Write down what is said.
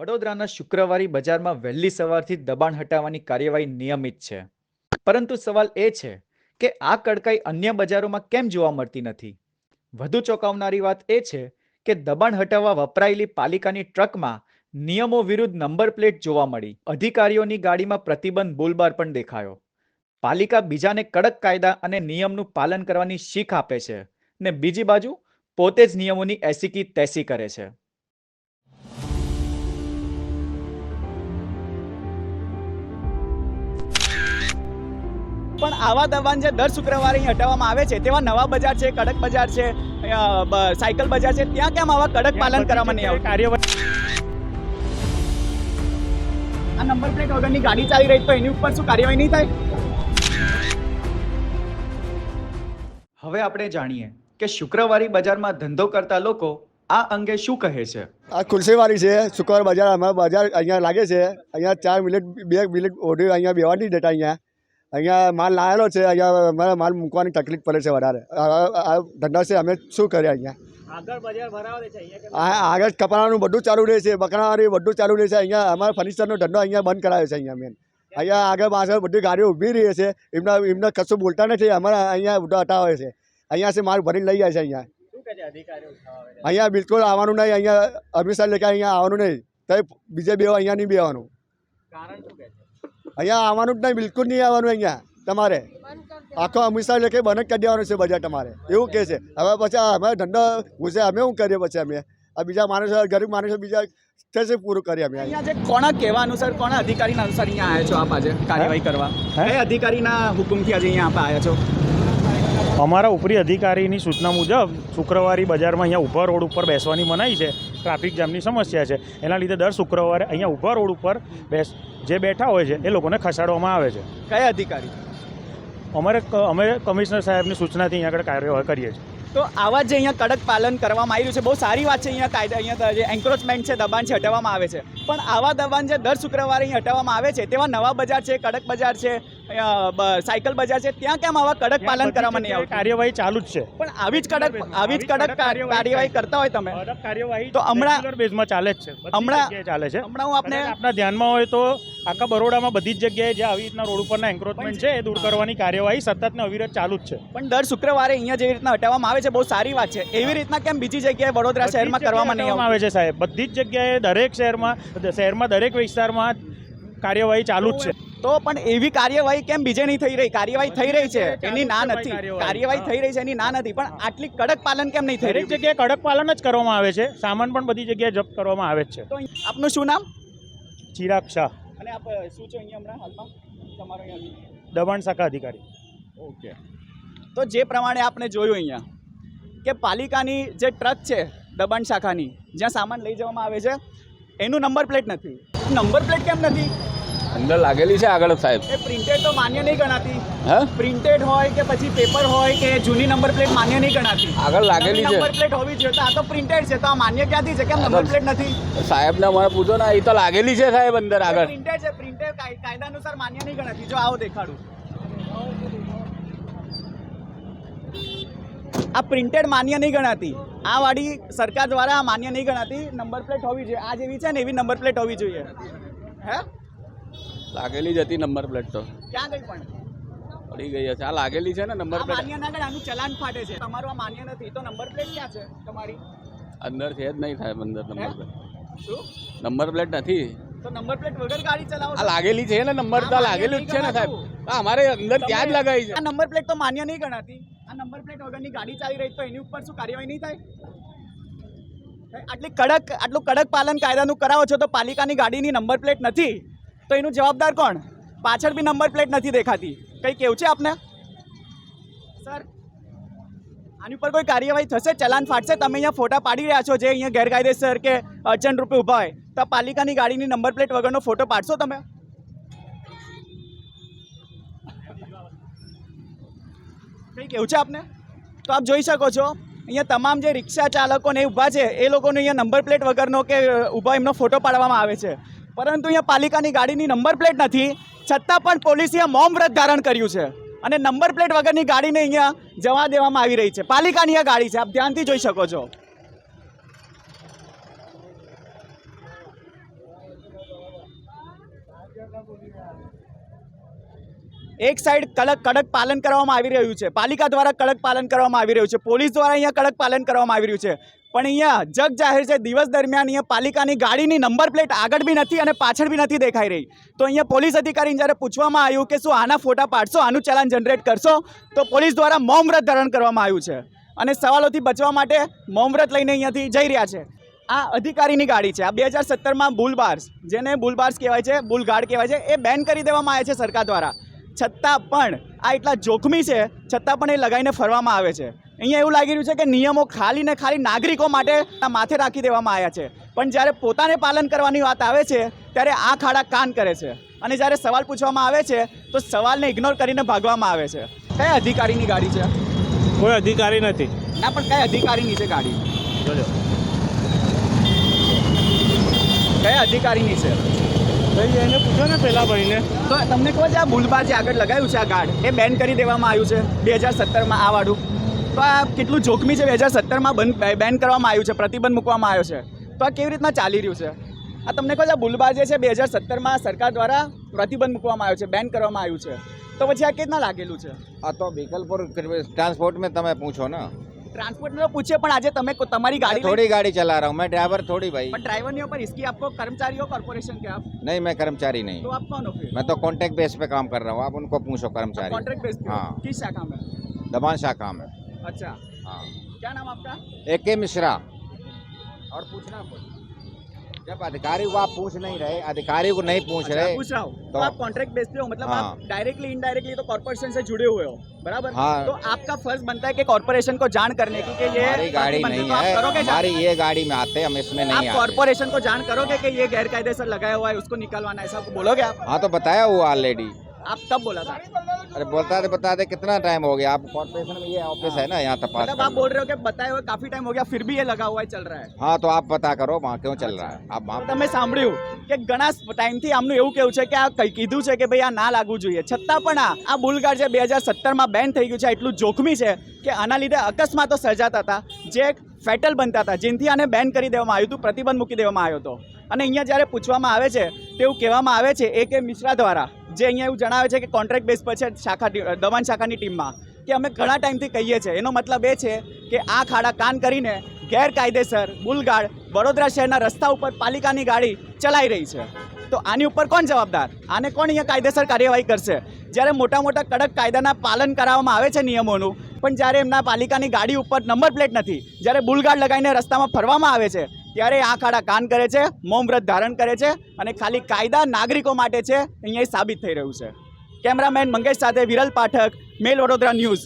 વડોદરાના શુક્રવારી બજારમાં વહેલી સવારથી દબાણ હટાવવાની કાર્યવાહી નિયમિત છે. પરંતુ સવાલ એ છે કે આ કડકાઈ અન્ય બજારોમાં કેમ જોવા મળતી નથી? વધુ ચોંકાવનારી વાત એ છે કે દબાણ હટાવવા વપરાયેલી પાલિકાની ટ્રકમાં નિયમો વિરુદ્ધ નંબર પ્લેટ જોવા મળી. અધિકારીઓની ગાડીમાં પ્રતિબંધ બોલબાર પણ દેખાયો. પાલિકા બીજાને કડક કાયદા અને નિયમનું પાલન કરવાની શીખ આપે છે ને બીજી બાજુ પોતે જ નિયમોની એસીકી તેસી કરે છે. પણ આવા દબાણ જે દર શુક્રવારે અહીં હટાવવામાં આવે છે તેવા નવા બજાર છે કડક બજાર છે સાયકલ બજાર છે ત્યાં કેમ આવા કડક પાલન કરવામાં નહીં આવતું? કાર્યવાહી આ નંબર પ્લેટ વગરની ગાડી ચાલી રહી તો એની ઉપર શું કાર્યવાહી નહીં થાય? હવે આપણે જાણીએ કે શુક્રવારી બજારમાં ધંધો કરતા લોકો આ અંગે શું કહે છે? આ ખુલસીવાળી છે શુક્રવાર બજાર અમારા બજાર અહીંયા લાગે છે અહીંયા ચાર મિનિટ બે મિનિટ ઓઢી અહીંયા બેવાની દેતા અહીંયા. અહીંયા માલ લાવેલો છે અહીંયા અમારે માલ મૂકવાની તકલીફ પડે છે વધારે. આ- ધંધા છે અમે શું કરીએ અહીંયા? આગળ કપડાનું બધું ચાલુ રહે છે બકરાવાળી બધું ચાલુ રહે છે અહીંયા અમારા ફર્નિચરનો ધંધો અહીંયા બંધ કરાયો છે અહીંયા મેન અહીંયા આગળ પાછળ બધી ગાડીઓ ઊભી રહી છે એમના એમને કશું બોલતા નથી અમારા અહીંયા ઉડા હટાવે છે. અહીંયા છે માલ ભરીને લઈ જાય છે અહીંયા? અહીંયા બિલકુલ આવવાનું નહીં અહીંયા અમિત શાહ લેખા અહીંયા આવવાનું નહીં. તો બીજે બે અહીંયા નહીં બેવાનું કારણ શું કહે છે? અહીંયા આવવાનું જ નહીં બિલકુલ નહીં આવવાનું અહીંયા તમારે. આખો અમૃતસર લેકે બંધ કરી દેવાનું છે બજાર તમારે એવું કહે છે. હવે પછી આ અમે ધંધો ઘૂસે અમે શું કરીએ પછી અમે? આ બીજા માણસો ગરીબ માણસો બીજા થશે પૂરું કરીએ અમે અહીંયા? અહીંયા જે કોના કહેવા અનુસાર કોના અધિકારીના અનુસાર અહીંયા આવ્યા છો આપ આજે કાર્યવાહી કરવા? હે? અધિકારીના હુકુમથી આજે અહીંયા આપ આવ્યા છો? અમારા ઉપરી અધિકારીની સૂચના મુજબ શુક્રવારી બજારમાં અહીંયા ઊભા રોડ ઉપર બેસવાની મનાઈ છે. ટ્રાફિક જામની સમસ્યા છે. એના લીધે દર શુક્રવારે અહીંયા ઊભા રોડ ઉપર બેસ જે બેઠા હોય છે એ લોકોને ખસાડવામાં આવે છે. કયા અધિકારી? અમારે અમે કમિશનર સાહેબની સૂચનાથી અહીંયા આગળ કાર્યવાહી કરીએ છીએ. તો આવા જે અહીંયા કડક પાલન કરવામાં આવી રહ્યું છે બહુ સારી વાત છે અહીંયા કાયદા અહીંયા જે એન્ક્રોચમેન્ટ છે દબાણ છે હટાવવામાં આવે છે. પણ આવા દબાણ જે દર શુક્રવારે અહીં હટાવવામાં આવે છે તેવા નવા બજાર છે કડક બજાર છે સાયકલ બજાર છે. ત્યાં કેમ આવા કડક પાલન કરવામાં નહીં આવતું કાર્યવાહી ચાલુ જ છે. પણ આવી જ કડક આવી જ કડક કાર્યવાહી કરતા હોય તમે? કાર્યવાહી તો હમણાં- બેઝમાં ચાલે જ છે. હમણાં- ચાલે છે. હમણાં હું આપને આપના ધ્યાનમાં હોય તો આખા બરોડામાં બધી જ જગ્યાએ જે આવી રીતના રોડ ઉપરના એન્ક્રોચમેન્ટ છે એ દૂર કરવાની કાર્યવાહી સતત ને અવિરત ચાલુ જ છે. પણ દર શુક્રવારે અહીંયા જેવી રીતના હટાવવામાં આવે છે બહુ સારી વાત છે. એવી રીતના કેમ બીજી જગ્યાએ વડોદરા શહેરમાં કરવામાં નહીં આવે છે સાહેબ. બધી જ જગ્યાએ દરેક શહેરમાં શહેરમાં દરેક વિસ્તારમાં કાર્યવાહી ચાલુ જ છે. તો પણ એવી કાર્યવાહી કેમ બીજે નહીં થઈ રહી? કાર્યવાહી થઈ રહી છે. એની ના નથી. કાર્યવાહી. થઈ રહી છે એની ના નથી. પણ આટલી કડક પાલન કેમ નહીં થઈ દરેક રહી જગ્યાએ કડક પાલન જ કરવામાં આવે છે. સામાન પણ બધી જગ્યાએ જપ્ત કરવામાં આવે છે. તો અહીં- આપનું શું નામ? ચિરાગ શાહ. અને આપ શું છો અહીંયા હમણાં હાલમાં? તમારો અહીંયા દબાણ શાખા અધિકારી. ઓકે. તો જે પ્રમાણે આપણે જોયું અહીંયા કે પાલિકાની જે ટ્રક છે દબાણ શાખાની જ્યાં સામાન લઈ જવામાં આવે છે એનું નંબર પ્લેટ નથી. નંબર પ્લેટ કેમ નથી? અંદર લાગેલી છે આગળ સાહેબ? એ પ્રિન્ટેડ તો માન્ય નહીં ગણાતી. હે? પ્રિન્ટેડ હોય કે પછી પેપર હોય કે જૂની નંબર પ્લેટ માન્ય નહીં ગણાતી. આગળ લાગેલી છે. નંબર પ્લેટ હોવી જોઈએ. તો આ તો પ્રિન્ટેડ છે. તો આ માન્ય ક્યાંથી છે? કેમ નંબર પ્લેટ નથી? સાહેબને મને પૂછો ને એ તો લાગેલી છે સાહેબ અંદર આગળ. પ્રિન્ટેડ છે. પ્રિન્ટેડ કાયદા અનુસાર માન્ય નહીં ગણાતી. જો આવો દેખાડું. આ પ્રિન્ટેડ માન્ય નહીં ગણાતી. આ વાળી સરકાર દ્વારા માન્ય નહીં ગણાતી. નંબર પ્લેટ હોવી જોઈએ. આ જેવી છે ને એવી નંબર પ્લેટ હોવી જોઈએ. હે? લાગેલી જ હતી નંબર પ્લેટ તો. ક્યાં ગઈ પણ? પડી ગઈ હશે. આ લાગેલી છે ને નંબર પ્લેટ? માન્ય ના આનું ચલાન ફાટે છે. તમારું આ માન્ય નથી. તો નંબર પ્લેટ ક્યાં છે તમારી? અંદર છે જ નહીં સાહેબ અંદર નંબર પ્લેટ. શું? નંબર પ્લેટ નથી. તો નંબર પ્લેટ વગર ગાડી ચલાવો આ લાગેલી છે ને નંબર? તો લાગેલું જ છે ને સાહેબ. આ અમારે અંદર ત્યાં જ લગાવી છે. આ નંબર પ્લેટ તો માન્ય નહીં ગણાતી. આ નંબર પ્લેટ વગરની ગાડી ચાલી રહી તો એની ઉપર શું કાર્યવાહી નહીં થાય? આટલી કડક આટલું કડક પાલન કાયદાનું કરાવો છો તો પાલિકાની ગાડીની નંબર પ્લેટ નથી. તો એનું જવાબદાર કોણ? પાછળ બી નંબર પ્લેટ નથી દેખાતી. કંઈ કેવું છે આપને? સર. આની ઉપર કોઈ કાર્યવાહી થશે? ચલાન ફાટશે? તમે અહીંયા ફોટા પાડી રહ્યા છો જે અહીંયા ગેરકાયદેસર કે અડચણ રૂપે ઊભા હોય. તો પાલિકાની ગાડીની નંબર પ્લેટ વગરનો ફોટો પાડશો તમે? કંઈ કેવું છે આપને? તો આપ જોઈ શકો છો અહીંયા તમામ જે રિક્ષા ચાલકોને ઊભા છે એ લોકોને અહીંયા નંબર પ્લેટ વગરનો કે ઊભા એમનો ફોટો પાડવામાં આવે છે. પરંતુ અહીંયા પાલિકાની ગાડીની નંબર પ્લેટ નથી, છતાં પણ પોલીસે મૌન વ્રત ધારણ કર્યું છે. અને નંબર પ્લેટ વગરની ગાડીને અહીંયા જવા દેવામાં આવી રહી છે. પાલિકાની આ ગાડી છે, આપ ધ્યાનથી જોઈ શકો છો. એક સાઈડ કડક કડક પાલન કરવામાં આવી રહ્યું છે. પાલિકા દ્વારા કડક પાલન કરવામાં આવી રહ્યું છે. પોલીસ દ્વારા અહીંયા કડક પાલન કરવામાં આવી રહ્યું છે. પણ અહીંયા જગ જાહેર છે. દિવસ દરમિયાન અહીંયા પાલિકાની ગાડીની નંબર પ્લેટ આગળ બી નથી અને પાછળ બી નથી દેખાઈ રહી. તો અહીંયા પોલીસ અધિકારી જ્યારે પૂછવામાં આવ્યું કે શું આના ફોટા પાડશો, આનું ચલાન જનરેટ કરશો, તો પોલીસ દ્વારા મૌન વ્રત ધારણ કરવામાં આવ્યું છે. અને સવાલોથી બચવા માટે મૌન વ્રત લઈને અહીંયાથી જઈ રહ્યા છે. આ અધિકારીની ગાડી છે. આ બે હજાર સત્તરમાં બુલબાર્સ, જેને બુલબાર્સ કહેવાય છે, બુલગાર્ડ કહેવાય છે, એ બેન કરી દેવામાં આવે છે સરકાર દ્વારા. છતાં પણ આ એટલા જોખમી છે છતાં પણ એ લગાવીને ફરવામાં આવે છે. અહીંયા એવું લાગી રહ્યું છે કે નિયમો ખાલી ને ખાલી નાગરિકો માટે માથે રાખી દેવામાં આવ્યા છે. પણ જ્યારે પોતાને પાલન કરવાની વાત આવે છે ત્યારે આ ખાડા કાન કરે છે. અને જ્યારે સવાલ પૂછવામાં આવે છે તો સવાલને ઇગ્નોર કરીને ભાગવામાં આવે છે. કયા અધિકારીની ગાડી છે? કોઈ અધિકારી નથી. ના પણ કયા અધિકારીની છે ગાડી? જોજો કયા અધિકારીની છે? ભાઈ એને પૂછો ને પેલા ભાઈને. તો તમને ખબર છે આ ભૂલભા આગળ લગાવ્યું છે આ ગાર્ડ એ બેન કરી દેવામાં આવ્યું છે બે હજાર સત્તરમાં આ વાળું. તો આ કેટલું જોખમી છે બે હજાર સત્તરમાં બંધ બેન કરવામાં આવ્યું છે પ્રતિબંધ મૂકવામાં આવ્યો છે. તો આ કેવી રીતના ચાલી રહ્યું છે? આ તમને કહો આ ભૂલભા જે છે બે હજાર સત્તરમાં સરકાર દ્વારા પ્રતિબંધ મૂકવામાં આવ્યો છે બેન કરવામાં આવ્યું છે. તો પછી આ કેટના લાગેલું છે? આ તો વ્હીકલ પર ટ્રાન્સપોર્ટ મેં તમે પૂછો ને. ट्रांसपोर्ट में पूछे પણ આજે તમે કો- તમારી ગાડી थोड़ी गाड़ी चला रहा हूँ मैं ड्राइवर थोड़ी भाई પણ ડ્રાઈવર ની ઉપર इसकी आपको कर्मचारी हो कॉर्पोरेशन के आप नहीं मैं कर्मचारी नहीं तो आप कौन हो फिर मैं तो कॉन्ट्रैक्ट बेस पे काम कर रहा हूँ आप उनको पूछो कर्मचारी कॉन्ट्रैक्ट बेस पे हो? हाँ। किस शाखा में दबान शाखा में अच्छा हाँ क्या नाम आपका ए के मिश्रा और पूछना कुछ जब अधिकारी को आप पूछ नहीं रहे अधिकारी को नहीं पूछ अच्छा, रहे पूछ रहा हूँ। तो, तो- आप कॉन्ट्रैक्ट बेचते हो मतलब हाँ। आप डायरेक्टली इनडायरेक्टली तो कॉर्पोरेशन से जुड़े हुए हो बराबर? हाँ। तो आपका फ़र्ज़ बनता है कि कॉर्पोरेशन को जान करने की कि ये हमारी गाड़ी नहीं तो है हमारी ये गाड़ी में आते हम इसमें नहीं आप कॉर्पोरेशन को जान करोगे कि ये गैर कायदेसर लगाया हुआ है उसको निकलवाना है ऐसा बोलोगे आप? हाँ तो बताया हुआ ऑलरेडी आप कब बोला था। अरे बोलता थे बताते कितना टाइम हो गया आप कॉर्पोरेशन में ये ऑफिस है ना यहाँ तपास मतलब आप करना। बोल रहे हो कि बताए हुए काफी टाइम हो गया फिर भी ये लगा हुआ है चल रहा है हाँ तो आप पता करो वहाँ क्यों चल रहा है आप તો वहाँ તમે સાંભળ્યું કે ઘણા ટાઈમથી આમનું એવું કેવું છે કે આ કઈ કીધું છે કે ભાઈ આ ના લાગવું જોઈએ છતાં પણ આ આ બુલગાડ જે બે હજાર સત્તરમાં બેન થઈ ગયું છે એટલું જોખમી છે કે આના લીધે અકસ્માતો સર્જાતા હતા જે ફેટલ બનતા હતા જેનાથી આને બેન કરી દેવામાં આવ્યું હતું પ્રતિબંધ મૂકી દેવામાં આવ્યો હતો અને અહીંયા જ્યારે પૂછવામાં આવે છે તેવું કહેવામાં આવે છે એ કે મિશ્રા દ્વારા જે અહીંયા એવું જણાવે છે કે કોન્ટ્રાક્ટ બેઝ પર છે શાખા દમણ શાખાની ટીમમાં, કે અમે ઘણા ટાઈમથી કહીએ છીએ. એનો મતલબ એ છે કે આ ખાડા કાન કરીને ગેરકાયદેસર બુલગાડ વડોદરા શહેરના રસ્તા ઉપર પાલિકાની ગાડી ચલાઈ રહી છે. તો આની ઉપર કોણ જવાબદાર? આને કોણ અહીંયા કાયદેસર કાર્યવાહી કરશે? જ્યારે મોટા મોટા કડક કાયદાના પાલન કરાવવામાં આવે છે નિયમોનું, પણ જ્યારે એમના પાલિકાની ગાડી ઉપર નંબર પ્લેટ નથી, જ્યારે બુલગાડ લગાવીને રસ્તામાં ફરવામાં આવે છે ત્યારે આ ખાડા કાન કરે છે મૌન વ્રત ધારણ કરે છે અને ખાલી કાયદા નાગરિકો માટે છે અહીંયા સાબિત થઈ રહ્યું છે. કેમેરામેન મંગેશ સાથે વિરલ પાઠક, મેલ વડોદરા ન્યૂઝ.